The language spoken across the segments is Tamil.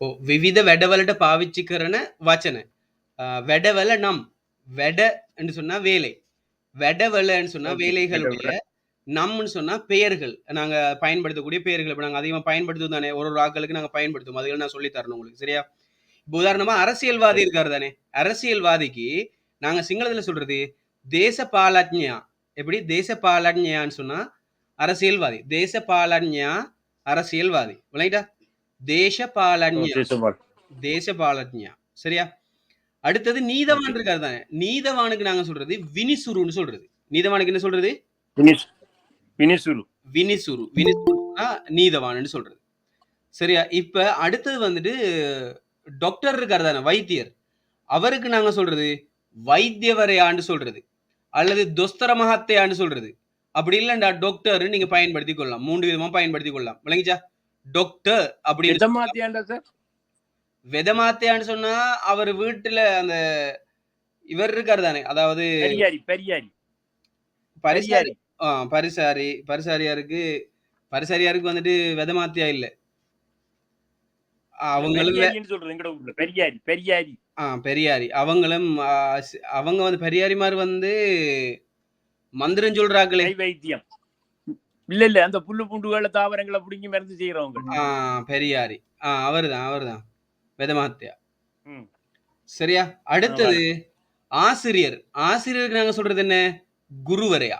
විවිධ වැඩවලට පාවිච්චි කරන වචන. වැඩවල නම් වැඩ என்று சொன்னா வேலை. வெடவலன்னு சொன்னா வேலைகள் நம் சொன்னா பெயர்கள். நாங்க பயன்படுத்தக்கூடிய பெயர்கள். இப்போ நாங்க அதிகமா பயன்படுத்துவோம் தானே. ஒரு ஒரு ஆக்களுக்கு நாங்க பயன்படுத்துவோம். அதுகள் நான் சொல்லி தரணும் உங்களுக்கு சரியா? இப்ப உதாரணமா அரசியல்வாதி இருக்காரு தானே. அரசியல்வாதிக்கு நாங்க சிங்களத்துல சொல்றது தேச பாலஜ்யா எப்படி? தேச பாலஜ்யான்னு சொன்னா அரசியல்வாதி. தேச பாலஜ்யா அரசியல்வாதி. விளையாட்டா தேசபாலஜ்ஞா தேசபால் தேசபாலஜ்ஞா சரியா? அடுத்தது நீதவான் இருக்காரு தானே நீதவானுக்கு நாங்க சொல்றது வினிசுருன்னு சொல்றது. நீதவானுக்கு என்ன சொல்றது? வினிசுரு. வினிசுரு. வினிசுருனா நீதவான்னு சொல்றது. சரியா? இப்ப அடுத்தது வந்துட்டு டாக்டர் இருக்காரு தானே வைத்தியர். அவருக்கு நாங்க சொல்றது வைத்தியவரையான்னு சொல்றது. அல்லது தொஸ்தர மகத்தையான்னு சொல்றது. அப்படி இல்லைண்டா டாக்டர் நீங்க பயன்படுத்தி கொள்ளலாம் மூன்று விதமா பயன்படுத்தி கொள்ளலாம் விளங்கிச்சா? டாக்டர் அப்படின்னு எதை மாத்தியாண்டா சார். வெதமாத்தையான்னு சொன்னா அவர் வீட்டுல அந்த இவர் இருக்காரு தானே? அதாவது பெரியாரி பெரியாரி. பரிசாரி. ஆ பரிசாரி பரிசாரியாருக்கு பரிசாரியாருக்கு வந்துட்டு வெதமாத்தியா இல்ல. அவங்களும் பெரியாரி பெரியாரி. ஆ பெரியாரி. அவங்களும் அவங்க வந்து பெரியாரிமார் வந்து மந்திரம் சொல்றாங்களே. வைத்தியம் இல்ல இல்ல அந்த புல்லு பூண்டுகளை தாவரங்களை புடுங்கி மருந்து செய்யறவங்க பெரியாரி. அவர்தான் அவர்தான். வெதமாத்தியா. சரியா? அடுத்தது ஆசிரியர். ஆசிரியருக்கு நாங்க சொல்றது என்ன? குருவரையா.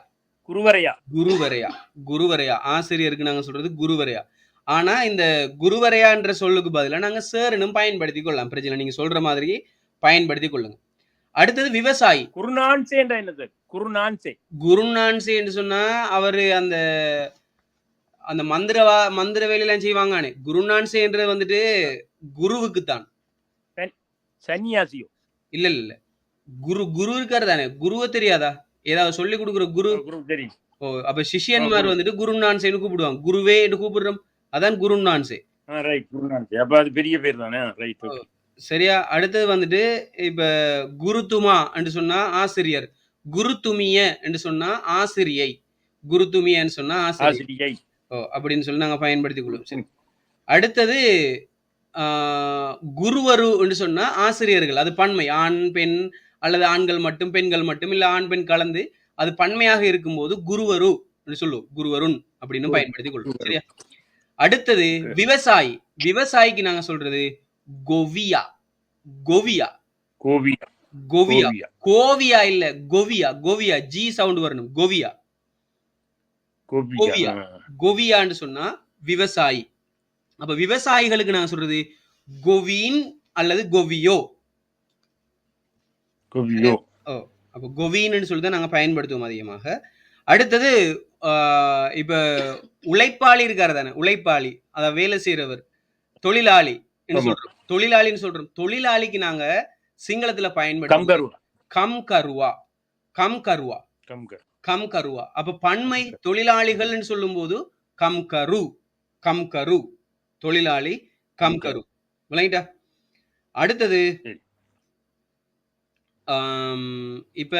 குருவரையா. குருவரையா. குருவரையா. ஆசிரியருக்கு நாங்க சொல்றது குருவரையா. ஆனா இந்த குருவரையான்ற சொல்லுக்கு பதிலா நாங்க சேர்னும் பயன்படுத்தி கொள்ளலாம். பிரச்சனை நீங்க சொல்ற மாதிரி பயன்படுத்தி கொள்ளுங்க. அடுத்தது விவசாயி. குருநான்சேண்டா என்ன சார் குருநான்சே. குருநான்சி என்று சொன்னா அவரு அந்த அந்த மந்திரவா மந்திர வேலையெல்லாம் செய்வாங்கானே குருநான்சேன்றது வந்துட்டு குருவுக்கு தான் சன்னியாசியோ. இல்ல இல்ல குரு குரு இருக்காரு தானே குருவை தெரியாதா? ஏதாவது சொல்லி கொடுக்குற குரு? குரு தெரியும். ஓ அப்ப சிஷ்யன்மார் வந்துட்டு குருநான்சேன்னு கூப்பிடுவாங்க. குருவே என்று கூப்பிடுறோம். அதான் குருநான்சே. ரைட் குருநான்சே. அப்ப அது பெரிய பேர் தானே? ரைட் ஓகே சரியா. அடுத்தது வந்துட்டு இப்ப குருத்துமா என்று சொன்னா ஆசிரியர். குருத்துமிய என்று சொன்னா ஆசிரியை. குருத்துமியன்னு சொன்னா ஆசிரியை. ஓ அப்படின்னு சொல்லி நாங்க பயன்படுத்திக் கொள்வோம். சரி. அடுத்தது குருவரு என்று சொன்னா ஆசிரியர்கள். அது பன்மை. ஆண் பெண் அல்லது ஆண்கள் மட்டும் பெண்கள் மட்டும் இல்ல ஆண் பெண் கலந்து அது பன்மையாக இருக்கும்போது குருவரு என்று சொல்லுவோம். குருவருண் அப்படின்னு பயன்படுத்திக் கொள்வோம். சரியா? அடுத்தது விவசாயி. விவசாயிக்கு நாங்க சொல்றது கொவியா. கொவியா. கோவியா. கொவியா. கோவியா. இல்ல கோவியா கோவியா ஜி சவுண்ட் வரணும் கோவியா. கோவியா. கோவியா. கோவியான்னு சொன்னா விவசாயி. அப்ப விவசாயிகளுக்கு நான் சொல்றது கோவின் அல்லது கோவியோ. கோவியோ. அப்ப கோவின்னு சொல்லி தான் நாங்க பயன்படுத்துவோம் அதிகமாக. அடுத்தது இப்ப உழைப்பாளி இருக்காரு தானே உழைப்பாளி அதாவது வேலை செய்யறவர் தொழிலாளி ஆமா. சொல்றோம். தொழிலாளின்னு சொல்றோம். தொழிலாளிக்கு நாங்க சிங்களத்துல பயன்படுத்தும் கம்கரு கம் கருவா. கம் கருவா. கம் கருவா. அப்ப பன்மை தொழிலாளிகள்னு சொல்லும்போது கம் கரு கம் கரு. தொழிலாளி கம் கரு. விளங்கிட்டா அடுத்தது இப்ப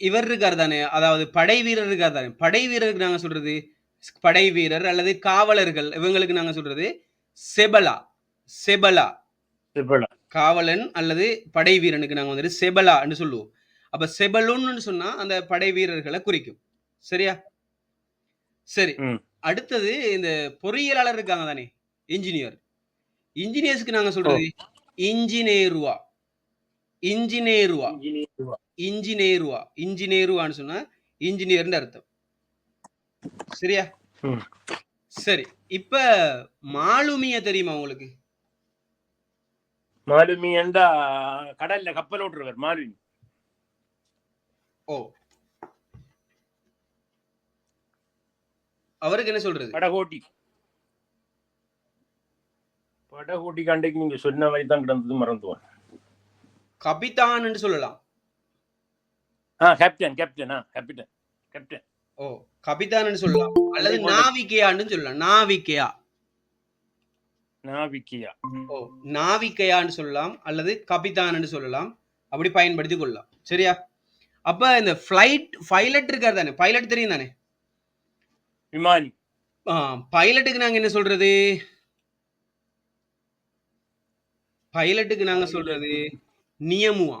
இவர் இருக்கார் தானே? அதாவது படை வீரர் இருக்கார் தானே? படை வீரருக்கு நாங்க சொல்றது படை வீரர் அல்லது காவலர்கள். இவங்களுக்கு நாங்க சொல்றது செபலா. செபலா. காவலன் அல்லது படை வீரனுக்கு நாங்க வந்துட்டு செபலான்னு சொல்லுவோம். அப்ப செபலுன்னு சொன்னா அந்த படை வீரர்களை குறிக்கும். சரியா? சரி. அடுத்தது இந்த பொறியியலாளர் இருக்காங்க தானே? இன்ஜினியர். இன்ஜினியர்ஸ்க்கு நாங்க சொல்றது இன்ஜினேருவா. இன்ஜினேருவா. இன்ஜினேருவா. இன்ஜினேருவான்னு சொன்னா இன்ஜினியர்னு அர்த்தம். சரியா. சரி. இப்ப மாலுமிய தெரியுமா உங்களுக்கு? மாலுமி என்றா கடல்ல கப்பல் ஓட்டுறவர் மாலுமி? ஓ. அவருக்கு என்ன சொல்றது? படகோட்டி. படகோட்டி கண்டைக்கு நீங்க சொன்ன மாதிரி தான் கிடந்தது மறந்துவான் கபிதான் சொல்லலாம். ஆ கேப்டன் கேப்டன் ஆ கேப்டன் கேப்டன் ஓ கபிதான் சொல்லலாம். அல்லது நாவிகையான்னு சொல்லலாம். நாவிகையா. நாவிக்கையா? ஓ நாவிக்கையான்னு சொல்லலாம் அல்லது கபிதான்னு சொல்லலாம். அப்படி பயன்படுத்தி கொள்ளலாம். சரியா? அப்ப இந்த ஃப்ளைட் பைலட் இருக்காரு தானே? பைலட் தெரியும் தானே? விமானி. பைலட்டுக்கு நாங்க என்ன சொல்றது? பைலட்டுக்கு நாங்க சொல்றது நியமுவா.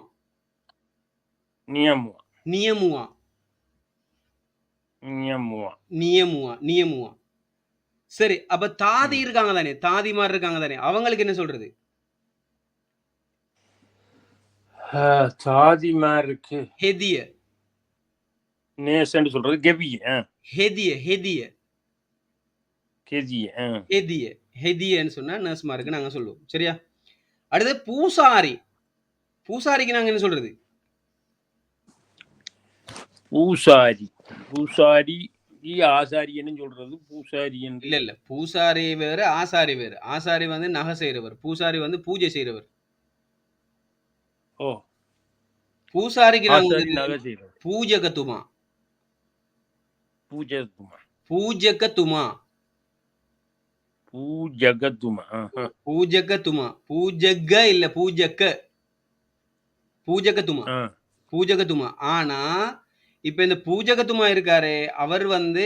நியமுவா. நியமுவா. நியமுவா. நியமுவா நியமுவா. சரி அப்ப தாதி இருக்காங்க தானே? தாதி மாதிரி இருக்காங்க தானே? அவங்களுக்கு என்ன சொல்றது? சாதிமாருக்கு ஹெதிய. நேசன்னு சொல்றது கெவிய. ஹெதிய ஹெதிய. கேஜிய ஹெதிய. ஹெதியன்னு சொன்னா நர்ஸ்மாருக்கு நாங்க சொல்லுவோம். சரியா? அடுத்து பூசாரி. பூசாரிக்கு நாங்க என்ன சொல்றது? பூசாரி. பூசாரி ஆசாரியன்னு சொல்றது பூசாரி இல்ல இல்ல. பூசாரி வேறு ஆசாரி வேறு. ஆசாரி வந்து நகை செய்றவர். பூசாரி வந்து பூஜை செய்றவர். ஓ. பூசாரிக்கு நகை செய்யறது பூஜகத்துமா? பூஜத்துமா பூஜகத்துமா? பூஜகத்துமா? பூஜகத்துமா? பூஜக இல்ல பூஜக்க. பூஜகத்துமா? பூஜகத்துமா? ஆனா இப்ப இந்த பூஜகத்துமா இருக்காரே அவர் வந்து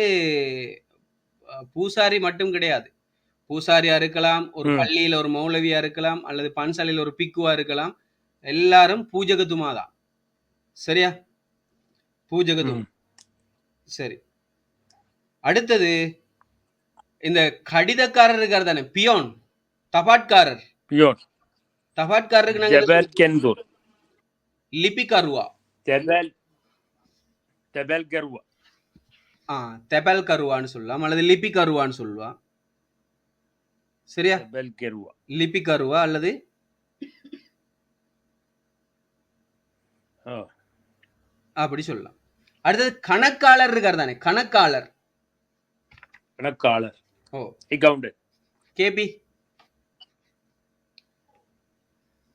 பூசாரி மட்டும் கிடையாது. பூசாரியா இருக்கலாம் ஒரு ம். பள்ளியில ஒரு மௌலவியா இருக்கலாம் அல்லது பன்சாலையில ஒரு பிக்குவா இருக்கலாம் எல்லாரும் பூஜகத்துமா தான். சரியா? பூஜகத்துமா. ம். சரி. அடுத்தது இந்த கடிதக்காரர் இருக்கார் தானே பியோன் தபாட்காரர். பியோன். தபாட்காரருக்கு நாங்க என்ன ஜபல் கெந்தூர். சொல்லுவோம்? லிபிகாருவா தெபல் கருவா ஆ தெபல் கருவான்னு சொல்லலாம் அல்லது லிபி கருவான்னு சொல்லலாம் சரியா தெபல் கருவா லிபி கருவா அல்லது ஓ அப்படி சொல்லலாம் அடுத்தது கணக்காளர் இருக்கார் தானே கணக்காளர் கணக்காளர் ஓ அக்கவுண்டன்ட் கேபி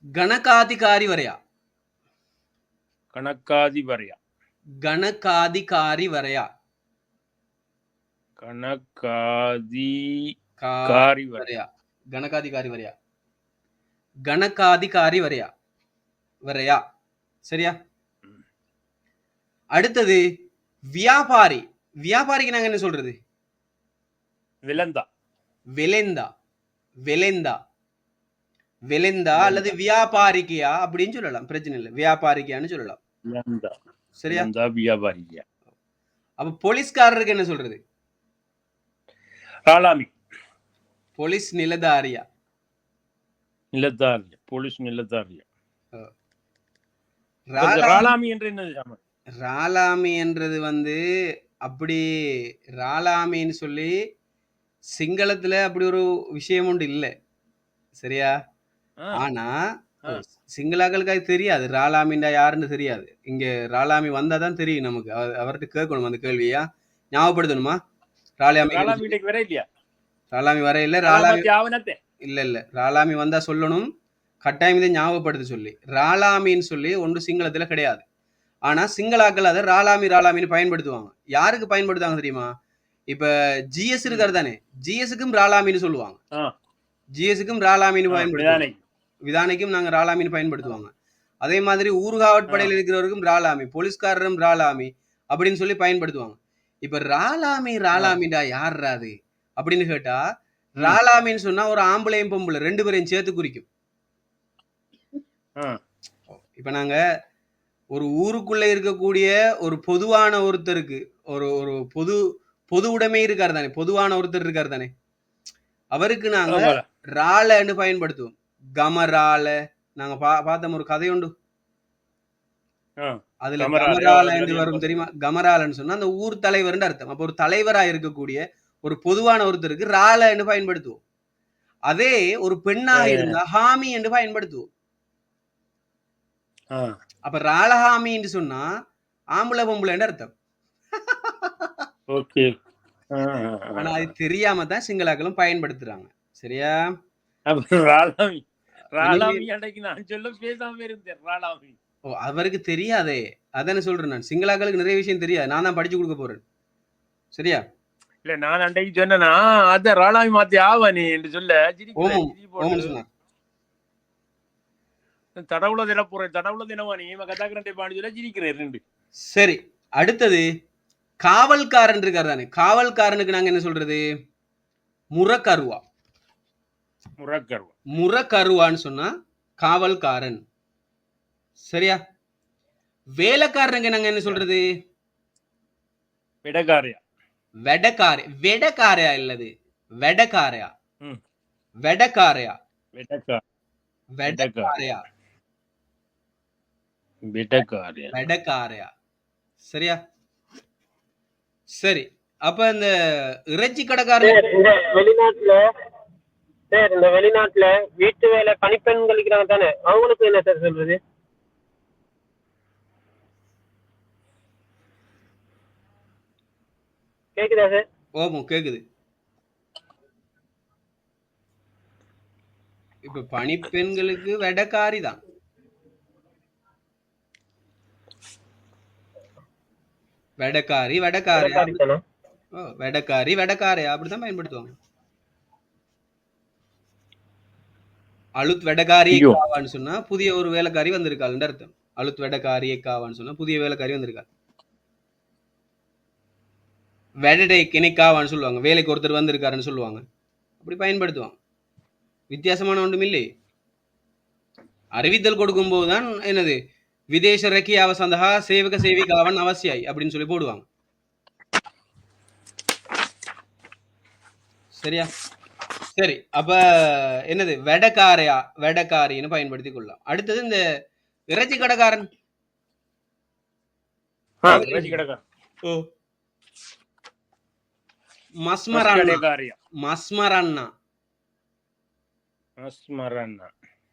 ಗಣಕಾಧಿಕಾರಿ ವರೆಯ கணக்காதிபரையா கணக்காதிகாரி வரையா? கணக்காதிகாரி வரையா? கணக்காதிகாரி வரையா? கணக்காதிகாரி வரையா? வரையா? சரியா? அடுத்தது வியாபாரி. வியாபாரிக்கு நாங்க என்ன சொல்றது? விலந்தா. விலந்தா. விலந்தா. விலந்தா அல்லது வியாபாரிக்கியா? அப்படின்னு சொல்லலாம். பிரச்சனை இல்லை. வியாபாரிக்கியான்னு சொல்லலாம். சரியா? வியாபாரியா அப்ப போலீஸ்காரருக்கு என்ன சொல்றது? ராலாமி போலீஸ் நிலதாரியா? நிலத்தாரியா போலீஸ் நிலத்தாரியா ராலா- ராலாமி என்று என்ன. ராலாமி என்றது வந்து அப்படி ராலாமின்னு சொல்லி சிங்களத்துல அப்படி ஒரு விஷயம் உண்டு இல்ல. சரியா? ஆனா ஆ. சிங்களாக்களுக்கு அது தெரியாது. ராலாமின்டா யாருன்னு தெரியாது. இங்க ராலாமி வந்தாதான் தெரியும் நமக்கு. அவ- அவர்ட்ட கேட்கணும் அந்த கேள்வியா. ஞாபகப்படுத்தணுமா? ராலாமி வர இல்லையா? ராலாமி வர இல்ல. ராலாமி இல்ல இல்ல. ராலாமி வந்தா சொல்லணும். கட்டாயம் இதை ஞாபகப்படுத்த சொல்லி. ராலாமின்னு சொல்லி ஒன்று சிங்களத்துல கிடையாது. ஆனா சிங்களாக்கள் அதை ராலாமி ராலாமின்னு பயன்படுத்துவாங்க. யாருக்கு பயன்படுத்துவாங்க தெரியுமா? இப்ப ஜிஎஸ் இருக்காரு தானே. ஜிஎஸ்க்கும் ராலாமின்னு சொல்லுவாங்க. ஜிஎஸ்க்கும் ராலாமின்னு பயன்படுத்துவாங்க. விதானைக்கும் நாங்க ராலாமின்னு பயன்படுத்துவாங்க. அதே மாதிரி ஊர்காவட் படையில் இருக்கிறவருக்கும் ராலாமி போலீஸ்காரரும் ராலாமி அப்படின்னு சொல்லி பயன்படுத்துவாங்க. இப்ப ராலாமி ராலாமிடா யார்ரா அது? அப்படின்னு கேட்டா ராலாமின்னு சொன்னா ஒரு ஆம்பளையும் பொம்பளை ரெண்டு பேரையும் சேர்த்து குறிக்கும். இப்ப நாங்க ஒரு ஊருக்குள்ள இருக்கக்கூடிய ஒரு பொதுவான ஒருத்தருக்கு ஒரு ஒரு பொது பொது உடைமை இருக்காரு தானே பொதுவான ஒருத்தர் இருக்காரு தானே? அவருக்கு நாங்க. ராலன்னு பயன்படுத்துவோம். கமரால. நாங்க பா பார்த்தோம் ஒரு கதை உண்டு அதுல கமரால, என்று வரும் தெரியுமா? கமராலன்னு சொன்னா அந்த ஊர் தலைவர்னு அர்த்தம். அப்ப ஒரு தலைவரா இருக்கக்கூடிய ஒரு பொதுவான ஒருத்தருக்கு ராலன்னு பயன்படுத்துவோம். அதே ஒரு பெண்ணாக. இருந்தா ஹாமி என்று பயன்படுத்துவோம். அப்ப ராலஹாமின்னு சொன்னா ஆம்பளை பொம்பளைன்னு அர்த்தம். ஓகே. ஆனா அது தெரியாம தான் சிங்களாக்களும் பயன்படுத்துறாங்க. சரியா? அப்ப ராலாமி ராலாமி அன்றைக்கு நான் சொல்ல பேசாம இருந்தேன் ராலாமி. ஓ அவருக்கு தெரியாதே. அதானே சொல்றேன் நான். சிங்களாக்களுக்கு நிறைய விஷயம் தெரியாது. நான் தான் படிச்சு கொடுக்க போறேன். சரியா? இல்ல நான் அன்றைக்கு சொன்னேன்னா அத ராலாமி மாத்தி ஆவானே என்று சொல்ல. தடவுல தின போறேன் தடவுல தினவானி கதாக்கரண்டை பாடி சொல்ல சிரிக்கிறேன் ரெண்டு. சரி அடுத்தது. காவல்காரன் இருக்காரு தானே. காவல்காரனுக்கு நாங்க என்ன சொல்றது? முறக்கருவா முறக்கருவா முறக்கருவான்னு சொன்னா காவல்காரன். சரியா? வேலைக்காரனுக்கு நாங்க என்ன சொல்றது? விடகாரியா வெடக்கார வெடக்காரையா இல்லது. வெடக்காரையா. வெடக்காரையா. விடக்கா. வெடக்காரையா. விடகாரியா வெடக்காரையா. சரியா? சரி. அப்ப இந்த இறைச்சி இந்த வெளிநாட்டுல சார் இந்த வெளிநாட்டுல வீட்டு வேலை பணிப்பெண்கள் இருக்கிறாங்க தானே? அவங்களுக்கு என்ன சார் சொல்றது? கேக்குதா சார்? ஓமோ கேக்குது. இப்ப பணிப்பெண்களுக்கு வெடக்காரி தான். வெடக்காரி வெடக்காரி. வெடக்காரி வெடக்காரி அப்படிதான் பயன்படுத்துவாங்க. அழுத் வெடக்காரி ஐயோ. காவான்னு சொன்னா புதிய ஒரு வேலைக்காரி வந்திருக்காள்னு அர்த்தம். அழுத் வெடக்காரி காவான்னு சொன்னா புதிய வேலைக்காரி வந்திருக்காள். வெடடை கிணைக்காவான்னு சொல்லுவாங்க வேலைக்கு ஒருத்தர் வந்திருக்காருன்னு சொல்லுவாங்க. அப்படி பயன்படுத்துவாங்க. வித்தியாசமான ஒன்றும் இல்லை. அறிவித்தல் கொடுக்கும்போது தான் என்னது? விதேச ரக்கி அவசந்தகா சேவக சேவிகாவன் அவசியாய் அப்படின்னு சொல்லி போடுவாங்க. சரியா? சரி அப்ப என்னது? வெடக்காரையா? வெடக்காரின்னு பயன்படுத்தி கொள்ளலாம். அடுத்தது இந்த இறைச்சி கடைக்காரன். மஸ்மரண்ணா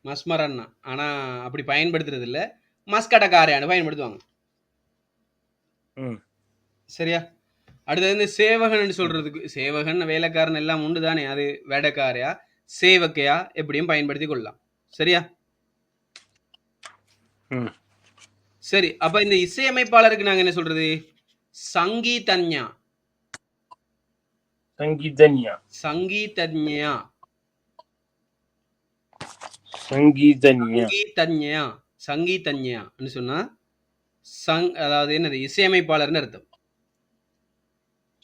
மஸ்மரண்ணா ஆனா அப்படி பயன்படுத்துறது இல்ல. மஸ்கடக்காரையான்னு பயன்படுத்துவாங்க. சரியா? அடுத்தது இந்த சேவகன் சொல்றதுக்கு சேவகன் வேலைக்காரன் எல்லாம் உண்டு தானே. அது வேடக்காரையா சேவக்கையா எப்படியும் பயன்படுத்தி கொள்ளலாம். சரியா? சரி அப்ப இந்த இசையமைப்பாளருக்கு நாங்க என்ன சொல்றது? சங்கீதன்யா. சங்கீதன்யா. சங்கீதன்யா. சங்கீதன்யா. சங்கீதன்யா. சங்கீதன்யான்னு சொன்னா சங் அதாவது என்னது? இசையமைப்பாளர்னு அர்த்தம்.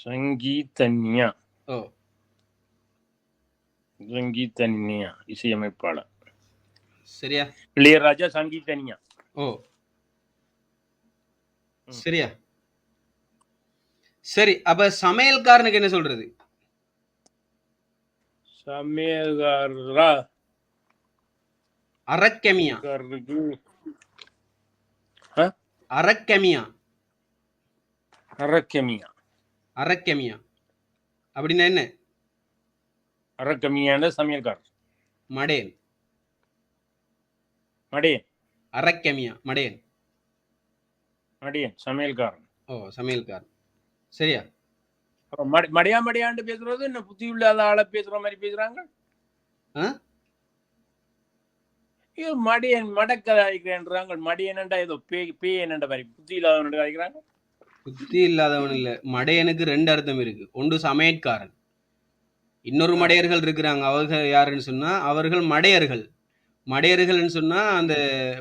சங்கீதன்யா. ஓ. சங்கீதன்யா இசையமைப்பாளர். சரியா? இளையராஜா சங்கீதன்யா. ஓ. சரியா? சரி அப்ப சமையல்காரனுக்கு என்ன சொல்றது? சமையல்காரரா? அரக்கமியா அரக்கமியா அரக்கமியா அரக்கமியா. அப்படின்னா என்ன? அரக்கமியான சமையல்காரர். மடேன் மடியன். அரக்கமியா மடேன் மடியன் சமையல்காரன். ஓ சமையல்காரன். சரியா? மடியா மடியாண்டு பேசுறது என்ன? புத்தி இல்லாத ஆளை பேசுற மாதிரி பேசுறாங்க? மடியன் மடக்கதாய்க்கிறேன்றாங்க மடியனண்டா ஏதோ பேய் பேய் என்னண்ட மாதிரி. புத்தி இல்லாதவன் காய்க்கிறாங்க புத்தி இல்லாதவன் இல்ல. மடையனுக்கு ரெண்டு அர்த்தம் இருக்கு. ஒன்று சமையற்காரன் இன்னொரு மடையர்கள் இருக்கிறாங்க. அவர்கள் யாருன்னு சொன்னா அவர்கள் மடையர்கள். மடையர்கள்னு சொன்னா அந்த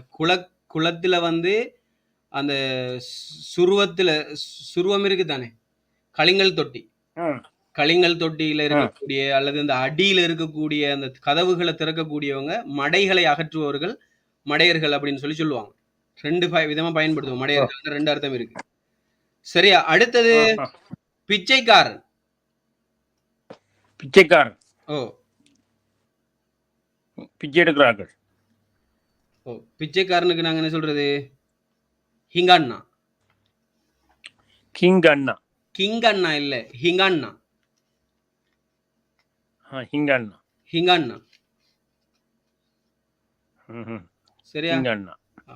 குல குளத்துல வந்து அந்த சுருவத்துல சுருவம் இருக்கு தானே கலிங்கல் தொட்டி. ம். கலிங்கல் தொட்டியில இருக்கக்கூடிய அல்லது இந்த அடியில இருக்கக்கூடிய அந்த கதவுகளை திறக்கக்கூடியவங்க மடைகளை அகற்றுபவர்கள் மடையர்கள் அப்படின்னு சொல்லி சொல்லுவாங்க. ரெண்டு ப- விதமா பயன்படுத்துவோம். மடையர்கள் ரெண்டு அர்த்தம் இருக்கு. சரியா அடுத்தது. பிச்சைக்காரன். பிச்சைக்காரன். ஓ. பிச்சை எடுக்கிறார்கள். ஓ பிச்சைக்காரனுக்கு நாங்க என்ன சொல்றது? ஹிங்கண்ணா கிங் அண்ணா. கிங்கண்ணா இல்ல ஹிங்கண்ணா அண்ணா. ஹிங்கண்ணா ம்ஹும். சரியா? கிங் அண்ணா. ஆ.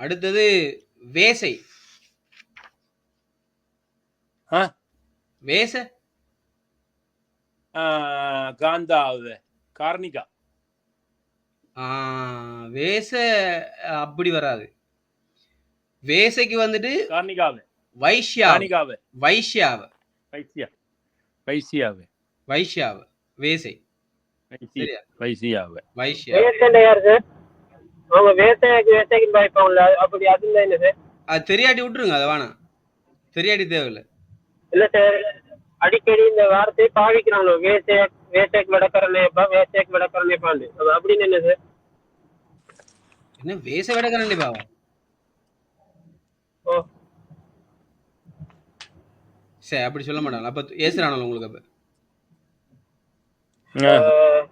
அடுத்தது வேசை? வேச ஆ, காந்தாவு கார்னிகா. ஆ, வேச அப்படி வராது. வேசைக்கு வந்துட்டு கார்னிகாவு. வைஷ்யா கார்னிகாவு. வைஷ்யாவ. வைசியா வைசியாவு வைஷ்யாவ. வேசை. வைசியா வைசியாவு வைஷ்யா. வேஸ்டண்டா யாரு சார்? அவங்க வேட்டைக்கு வேட்டைக்கு பாய்ப்பாங்கல்ல அப்படி அது என்ன சார்? அது தெரியாட்டி விட்டுருங்க அதை வேணாம். தெரியாட்டி தேவையில்லை. இல்ல சார் அடிக்கடி இந்த வார்த்தையை பாவிக்கிறாங்களோ வேசேக் வேசேக் விடக்கரணையப்பா வேசேக் விடக்கரணையப்பான்னு அது அப்படின்னு என்னது என்ன வேச விடக்கரண்டி பாவா ஓ. சரி அப்படி சொல்ல மாட்டாங்க. அப்ப ஏசுறானோ உங்களுக்கு அப்ப? அஹ்,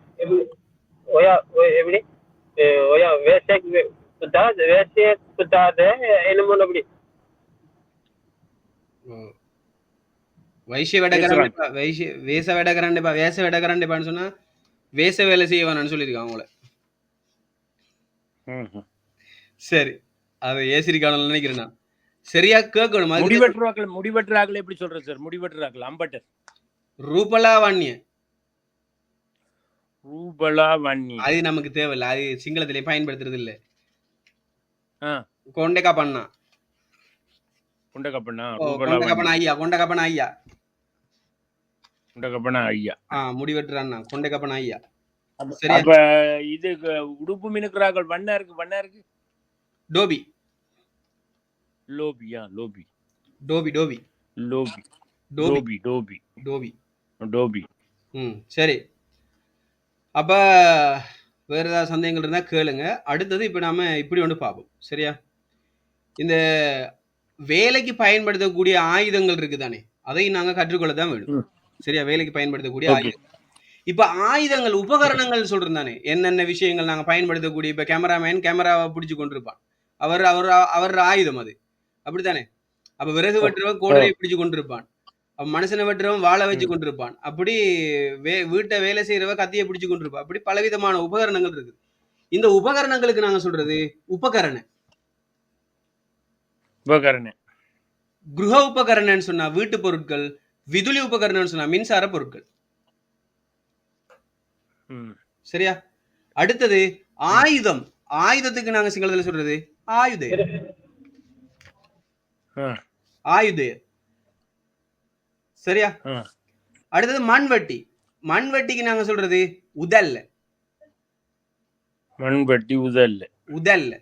எப்படி? ஒயா வேசேக் புத்தாது வேசேக் புத்தாது என்னமோ அப்படி. வைசிய விடக்கரண்டிப்பா வைசிய வேச விடக்கரண்டிப்பா வேச விடக்கரண்டிப்பான்னு சொன்னா வேச வேலை செய்ய வேணாம்னு சொல்லியிருக்காங்க அவங்கள சரி அது ஏசிரிக்கான நினைக்கிறேன் நான். சரியா கேட்கணும் முடிவெட்டுறாக்கள் முடிவெட்டுறாக்கள் எப்படி சொல்றது சார்? முடிவெட்டுறாக்கள் அம்பட்டர். ரூபலா வாணிய ரூபலா வன்னி அது நமக்கு தேவையில்ல அது சிங்களத்திலே பயன்படுத்துறது இல்ல. கொண்டைக்கா பண்ணா குண்டகப்பண்ணா ஓ, ரூபலா கொண்டைக்கா பண்ண ஐயா கொண்டைக்கா பண்ண ஐயா. குண்டகப்பண்ணா ஐயா. ஆ முடிவெட்டுறான்னா கொண்டைக்கா பண்ண ஐயா. அப்ப இது உடுப்பு மினுக்குறாக்கள் வண்ணா இருக்கு வண்ணா இருக்கு? டோபி. லோபியா? லோபி. டோபி டோபி. லோபி. டோபி. டோபி டோபி. டோபி. ம் சரி. அப்ப வேற ஏதாவது சந்தேகங்கள் இருந்தா கேளுங்க. அடுத்தது இப்ப நாம இப்படி ஒன்று பார்ப்போம். சரியா? இந்த வேலைக்கு பயன்படுத்தக்கூடிய ஆயுதங்கள் இருக்குதானே? அதையும் நாங்க கற்றுக்கொள்ள தான் வேணும். சரியா வேலைக்கு பயன்படுத்தக்கூடிய இப்ப ஆயுதங்கள் உபகரணங்கள் சொல்றோம் தானே என்னென்ன விஷயங்கள் நாங்க பயன்படுத்தக்கூடிய இப்ப கேமராமேன் கேமராவை பிடிச்சு கொண்டிருப்பான் அவர் அவர் அவர் ஆயுதம் அது அப்படித்தானே அப்ப விறகு வெட்டுறவன் கோடரை பிடிச்சு கொண்டிருப்பான் அப்ப மனுஷனை வெட்டுறவன் வாழை வச்சு கொண்டிருப்பான் அப்படி வே வீட்டை வேலை செய்யறவ கத்தியை பிடிச்சு கொண்டிருப்பான் அப்படி பலவிதமான உபகரணங்கள் இருக்குது இந்த உபகரணங்களுக்கு நாங்க சொல்றது உபகரண உபகரண குருஹ உபகரணன்னு சொன்னா வீட்டு பொருட்கள் விதுளி உபகரணம்னு சொன்னா மின்சார பொருட்கள். சரியா? அடுத்தது ஆயுதம். ஆயுதத்துக்கு நாங்க சிங்களத்துல சொல்றது? ஆயுதே. ஆயுதே. சரியா? அடுத்தது மண்வெட்டி. மண்வெட்டிக்கு நாங்க சொல்றது உதல்ல. மண்பட்டி உதல்ல. உதல்ல.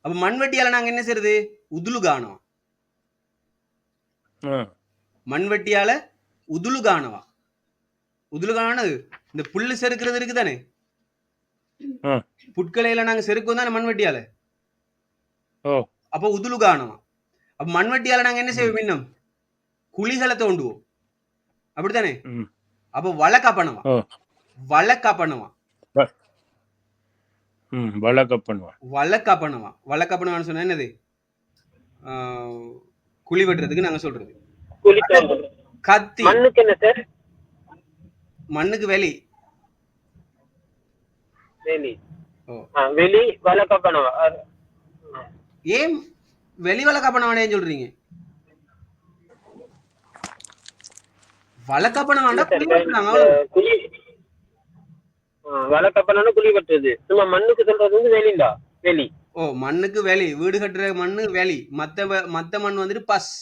அப்ப மண்வெட்டியால நாங்க என்ன செய்யறது உதுலு காணோம் ஆ. மண்வெட்டியால உதுலு காணவா உதுலு காணது இந்த புல்லு செருக்கிறது இருக்குதானே? ஆ. புட்களையில நாங்க செருக்குவோம் தானே மண்வெட்டியால? அப்ப உதுலு காணவா அப்ப மண்வெட்டியால நாங்க என்ன செய்வோம் இன்னும்? குழிகளை தோண்டுவோம் அப்படித்தானே? அப்ப வழக்கா பண்ணுவான் வழக்கா பண்ணுவான் ம் வழக்கப்பண்ணுவா வழக்கா பண்ணுவான் வழக்கா பண்ணுவான்னு சொன்னா என்னது? குழி வெட்டுறதுக்கு நாங்க சொல்றது. தோண்டல் கத்தி. மண்ணுக்கு என்ன சார்? மண்ணுக்கு வெளி வெளி வெளி வழக்கப்பணவா ஏன் வெளி வேண்டியன்னு சொல்றீங்க? வேண்டாம் குழி அவ்வளவு. குழி. வெட்டுறது. சும்மா மண்ணுக்கு சொல்றது வந்து வெளிண்டா வெளி ஓ மண்ணுக்கு வெளி வீடு கட்டுற மண்ணு வெளி மத்த மத்த மண் வந்துட்டு பஸ்.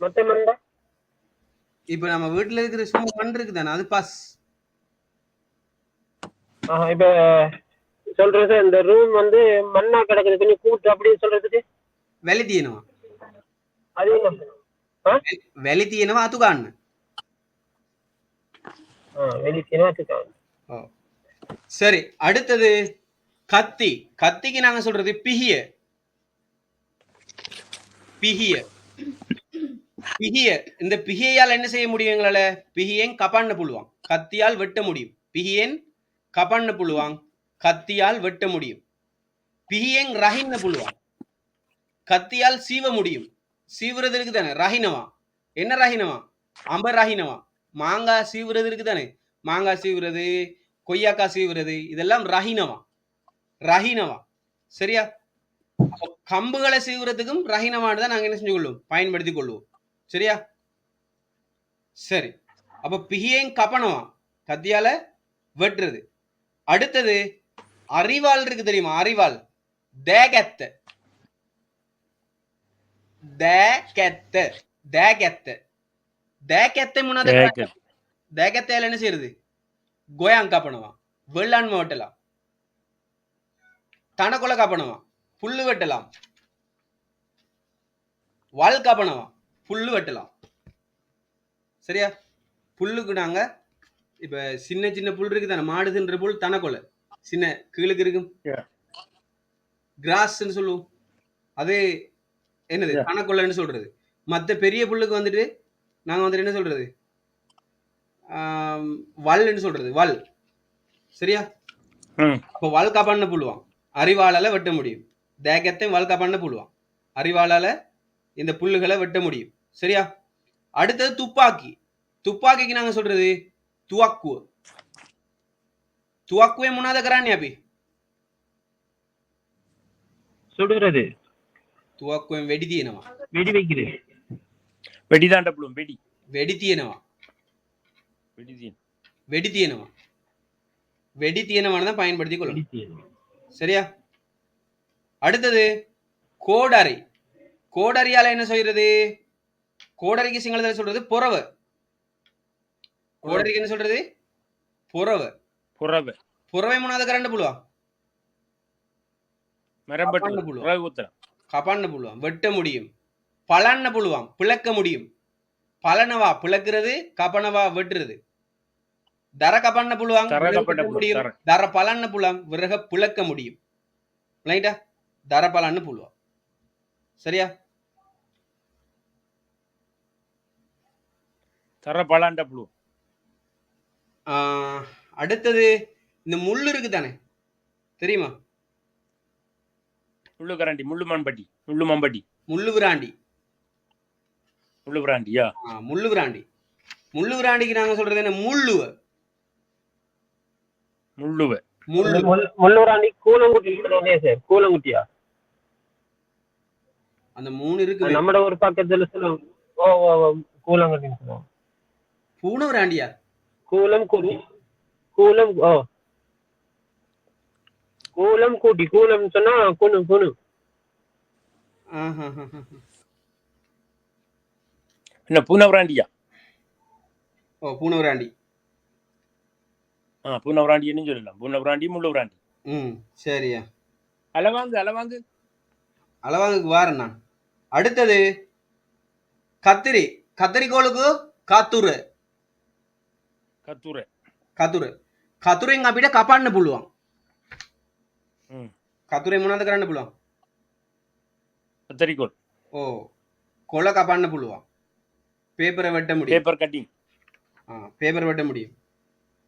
மொத்த மண்டா இப்ப நம்ம வீட்டுல இருக்கிற சும்மா மண் இருக்குதானே அது பஸ். இப்ப சொல்றது இந்த ரூம் வந்து மண்ணா கிடக்குது கொஞ்சம் கூட்டு அப்படின்னு சொல்றதுக்கு? வெளி தீயனவா அது? வெளி வெளி சினிமாத்துக்கு ஓ. சரி அடுத்தது கத்தி. கத்திக்கு நாங்க சொல்றது பிகிய. பிகிய. பிகிய இந்த பிகியால் என்ன செய்ய முடியும் எங்களால? பிகியன் கபான்னு புழுவான் கத்தியால் வெட்ட முடியும். பிகியன் கபான்னு புழுவான் கத்தியால் வெட்ட முடியும். பிகியன் ரஹின்னு புழுவான் கத்தியால் சீவ முடியும். சீவுறதுக்கு தானே ரஹினவா என்ன ரஹினவா அம்ப ரஹினவா மாங்காய் சீவுறதுக்கு தானே மாங்காய் சீவுறது கொய்யாக்காய் சீவுறது இதெல்லாம் ரஹினவா ரஹினவா சரியா? கம்புகளை சீவுறதுக்கும் ரஹினவான்னு தான் நாங்க என்ன செஞ்சு கொள்வோம் பயன்படுத்தி கொள்வோம் சரியா? சரி. அப்ப பிகியையும் கப்பனவா கத்தியால வெட்டுறது. அடுத்தது அறிவாள் இருக்கு தெரியுமா? அறிவாள் தேகத்த. தேகத்த. தேகத்த. தேகத்தை முன்னாடி தேகத்தையால என்ன செய்யறது? கோயாங் காப்பனவா வெள்ளாண்மை வெட்டலாம். தனக்கொலை காப்பனவா புல்லு வெட்டலாம். வால் காப்பனவா புல்லு வெட்டலாம். சரியா? புல்லுக்கு நாங்க இப்ப சின்ன சின்ன புல் இருக்கு தானே மாடு தின்ற புல் தனக்கொலை சின்ன கீழுக்கு இருக்கும். கிராஸ்ன்னு சொல்லுவோம். அது என்னது? Yeah. தனக்கொல்லைன்னு சொல்றது. மத்த பெரிய புல்லுக்கு வந்துட்டு நாங்க வந்துட்டு என்ன சொல்றது? ஆம், வல்லுன்னு சொல்றது. வல். சரியா? ம். இப்போ வல் காப்பான்னு புல்லுவான். அறிவாளால வெட்ட முடியும். தேகத்தை வல் காப்பான்னு புல்லுவான். அறிவாளால இந்த புல்லுகளை வெட்ட முடியும். சரியா? அடுத்தது துப்பாக்கி. துப்பாக்கிக்கு நாங்க சொல்றது துவாக்கு துவாக்குவே முன்னாத கரானி அப்பி சுடுறது துவாக்குவே வெடித்தீனவா வெடி வைக்கிறது வெடிதாண்ட புழும் வெடி. வெடித்தீனவா வெடிதீன். வெடித்தீனவா வெடித்தீனவான தான் பயன்படுத்திக் கொள்ளணும். சரியா? அடுத்தது கோடரி. கோடரியால என்ன செய்யறது கோடரிக்கு சிங்களத்தில் சொல்றது புறவு. கோடரிக்கு என்ன சொல்றது? புறவு. புறவை. புறவை மூணாவது கரண்ட் புழுவா? கப்பான்னு புழுவா? கப்பான்னு புழுவான் வெட்ட முடியும். பலன்னு புழுவான் பிளக்க முடியும். பலனவா? பிளக்கிறது கப்பனவா வெட்டுறது. தர கப்பண்ண புழுவாங்க முடியும். தர. பலன்னு புழுவாம் விறக பிளக்க முடியும். ரைட்டா தர பலன்னு புழுவா. சரியா? தர பலாண்ட புழு. ஆஹ், அடுத்தது இந்த முள்ளு இருக்கு தானே தெரியுமா? முள்ளு கரண்டி முள்ளு மண்பட்டி முள்ளு மம்பட்டி முள்ளு விராண்டி. முள்ளு பிராண்டியா ஆ, முள்ளு விராண்டி. முள்ளு விராண்டிக்கு நாங்க சொல்றது என்ன? முள்ளுவ. முள்ளுவ. முள்ளு. முள்- முள்ளூராண்டி கூலங்குட்டி கூலங்குட்டியா அந்த மூணு இருக்கு நம்மட ஒரு பக்கத்துல சொல்லுவாங்க. ஓ ஓ ஓ, கூலங்குட்டின்னு சொல்லுவாங்க. பூனை விராண்டியா கூலம் கூட்டி கூலம் ஓ. கூலம் கூட்டி கூலம் சொன்னா குணு குணு. என்ன பூனை பிராண்டியா ஓ பூனை விராண்டி ஆ பூனை பிராண்டின்னு சொல்லலாம். பூனை பிராண்டி முள்ளு பிராண்டி ம் சரியா. அளவாங்கு அளவாங்கு அளவாங்குக்கு நான் அடுத்தது கத்திரி. கத்திரிக்கோளுக்கு காத்துரு கத்தூரை கத்துரு கத்துரை எங்க அப்பிட்ட கப்பான்னு புள்ளுவான். ம். கத்துரை மூணாவது கரண்டு புள்ளுவான். கத்தரிக்கோல். ஓ கொலை கப்பான்னு புள்ளுவான். பேப்பரை முடியும். பேப்பர் கட்டிங் ஆ பேப்பர் வெட்ட முடியும்.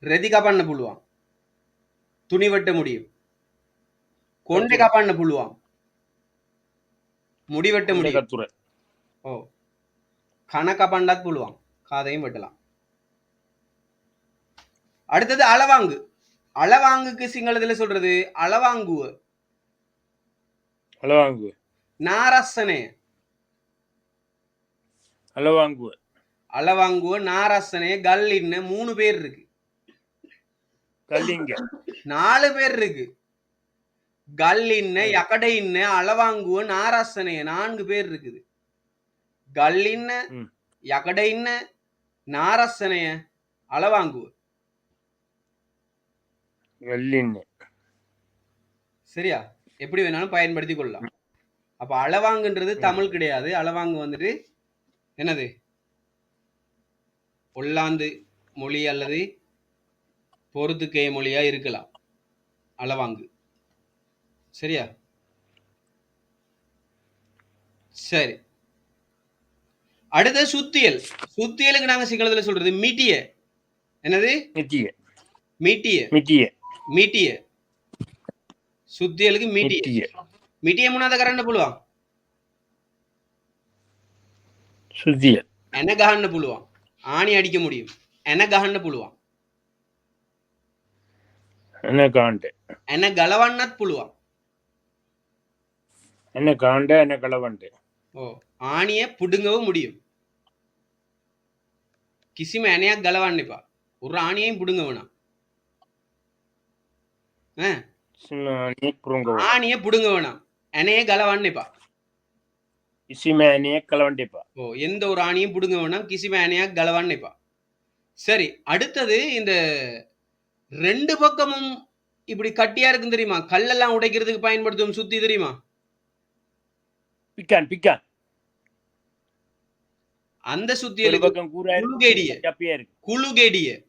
ரெதி காப்பான்னு புள்ளுவான். துணி வெட்ட முடியும். கொண்டை காப்பான்னு புள்ளுவான். முடி வெட்ட முடியும். கத்தூரை ஓ கணக்கா பண்டாத் புழுவான் காதையும் வெட்டலாம். அடுத்தது அளவாங்கு. அளவாங்குக்கு சிங்களத்துல சொல்றது? அளவாங்குவ. அளவாங்கு நாரசனே. அளவாங்கு அளவாங்குவ நாரசனே கல்லின்னு மூணு பேர் இருக்கு. கல்லிங்க. நாலு பேர் இருக்கு. கல்லின்னு யக்கடைன்னு அளவாங்குவ நாராசனே நான்கு பேர் இருக்குது. கல்லின்னு ம். யக்கடைன்னு நாரசனைய அளவாங்குவ. கல்லின்னு சரியா? எப்படி வேணாலும் பயன்படுத்தி கொள்ளலாம். அப்ப அளவாங்குன்றது தமிழ் கிடையாது. அளவாங்கு வந்துட்டு என்னது? ஒல்லாந்து மொழி அல்லது பொறுத்துக்கேய மொழியா இருக்கலாம். அளவாங்கு. சரியா? சரி. அடுத்து சுத்தியல். சுத்தியலுக்கு நாங்க சிங்களத்துல சொல்றது மீட்டிய. என்னது? மித்திய மீட்டிய. மீட்டிய. சுத்தியலுக்கு மீட்டிய. மிட்டிய. மூணாவது கரண்ட் புழுவான். சுத்திய எனகஹன்னு புழுவான். ஆணி அடிக்க முடியும். எனகஹன்னு புழுவான். என்ன காண்டு என கலவண்ணத் புழுவான். என்ன காண்ட என்ன களவண்டு ஓ ஆணியை புடுங்கவும் முடியும். கிசிம எனையா கலவான்னிப்பா ஒரு ஆணியையும் புடுங்க வேணாம் ஆணியை புடுங்க வேணாம். எனையே கலவான்னிப்பா இசிமேனிய களவண்டிப்பா ஓ எந்த ஒரு ஆணியும் புடுங்க வேணாம் கிசிம எனையா கலவான்னிப்பா சரி அடுத்தது இந்த ரெண்டு பக்கமும் இப்படி கட்டியா இருக்கும் தெரியுமா? கல்லெல்லாம் உடைக்கிறதுக்கு பயன்படுத்தும் சுத்தி தெரியுமா? பிக்கான் பிக்கான். அந்த சுத்தியலுக்கு பக்கம் குழுகேடிய. குழுகேடிய.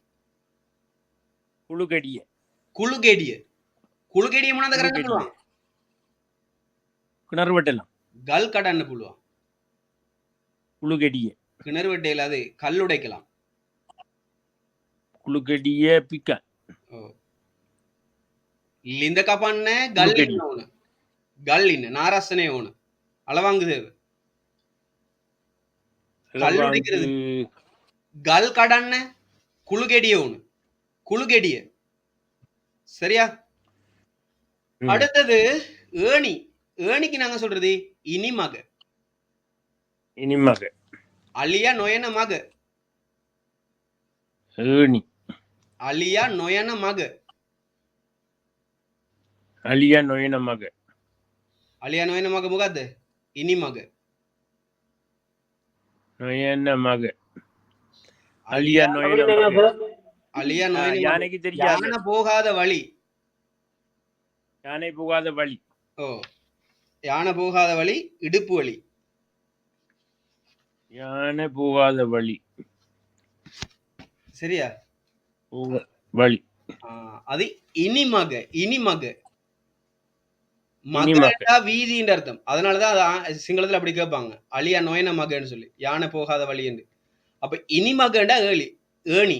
குழுகேடிய. குழுகேடிய. කුළුගෙඩිය මොනද කරන්න පුළුවන් கிணறு வெட்டலாம். கல் கடன்னு පුළුවන් குழுகெடிய கிணறு வெட்டையில் அது கல் உடைக்கலாம். குழுகெடிய பிக்க. ලින්ද කපන්න ගල් ඉන්න ඕන ගල් ඉන්න නාරස්සනය அளவாங்கு தேவை. கல் உடைக்கிறது. கல் கடன்ன குழுகெடிய ஒண்ணு. குழுகெடிய சரியா? அடுத்தது ஏணி. ஏணிக்கு நாங்க சொல்றது இனிமக. இனிமக. அலியா நொயன மக ஏணி. அலியா நொயன மக அலியா நொயன மக அலியா நொயன மக முகாது. இனிமக. நொயன மக அலியா நொயன அப்படி மக சார் அலியா ஆ, நொயன. யானைக்கு தெரியாது. யானை போகாத வழி. யானை போகாத வழி. ஓ யானை போகாத வழி இடுப்பு வழி. யானை போகாத வழி. சரியா? வழி. அது இனிமக இனிமக. இனிமக. மகா வீதின்ற அர்த்தம். அதனாலதான் அது சிங்களத்துல அப்படி கேட்பாங்க. அழியா நோயன மகன்னு சொல்லி. யானை போகாத வழி என்று. அப்ப இனிமகண்டா ஏழி ஏணி.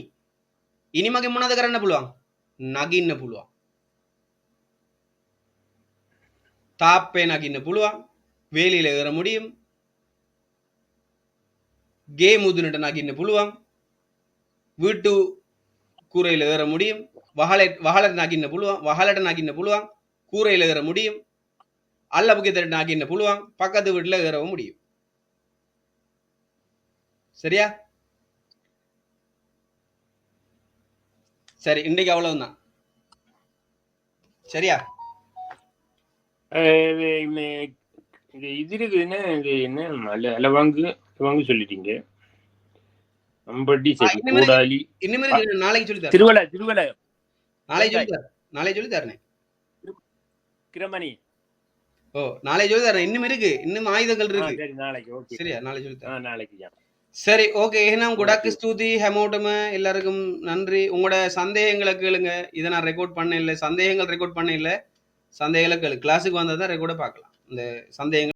இனிமக முன்னாதுக்கார என்ன புழுவாங்க நகின்னு புழுவான் තාප්පේ නගින්න පුළුවන් වේලිල කර முடியும் ගේ මුදුනට නගින්න පුළුවන් வீட்டு கூரையில் ஏற முடியும் வகலை வகலට නගින්න පුළුවන් වහලට නගින්න පුළුවන් கூரையில் ஏற முடியும் அல்லபுக்கத்திட்ட நகிන්න පුළුවන් பக்கத்து வீட்டில் ஏறவும் முடியும் சரியா சரி இன்னைக்கு அவ்வளவுதான் சரியா இது இது இருக்குதுன்னா இது என்ன? அல்ல அலவாங்கு வாங்கு சொல்லிட்டீங்க. அம்பட்டி சரி கூடாலி நாளைக்கு சொல்லி திருவலை திருவலை நாளைக்கு சொல்லி தரேன் நாளைக்கு சொல்லி தரேன் கிரமணி. ஓ நாளைக்கு சொல்லி தரேன் இன்னும் இருக்கு. இன்னும் ஆயுதங்கள் இருக்கு. நாளைக்கு ஓகே. சரியா? நாளைக்கு சொல்லி நாளைக்கு சரி ஓகே. ஏனம் குடாக்கு ஸ்தூதி ஹெமோட்டம. எல்லாருக்கும் நன்றி. உங்களோட சந்தேகங்களை கேளுங்க. இதை நான் ரெக்கார்ட் பண்ண இல்லை. சந்தேகங்கள் ரெக்கார்ட் பண்ண இல்லை. சந்தேகங்களை கேளு கிளாஸுக்கு வந்தால் தான் ரெக்கார்டை பார்க்கலாம். இந்த சந்தேகங்கள்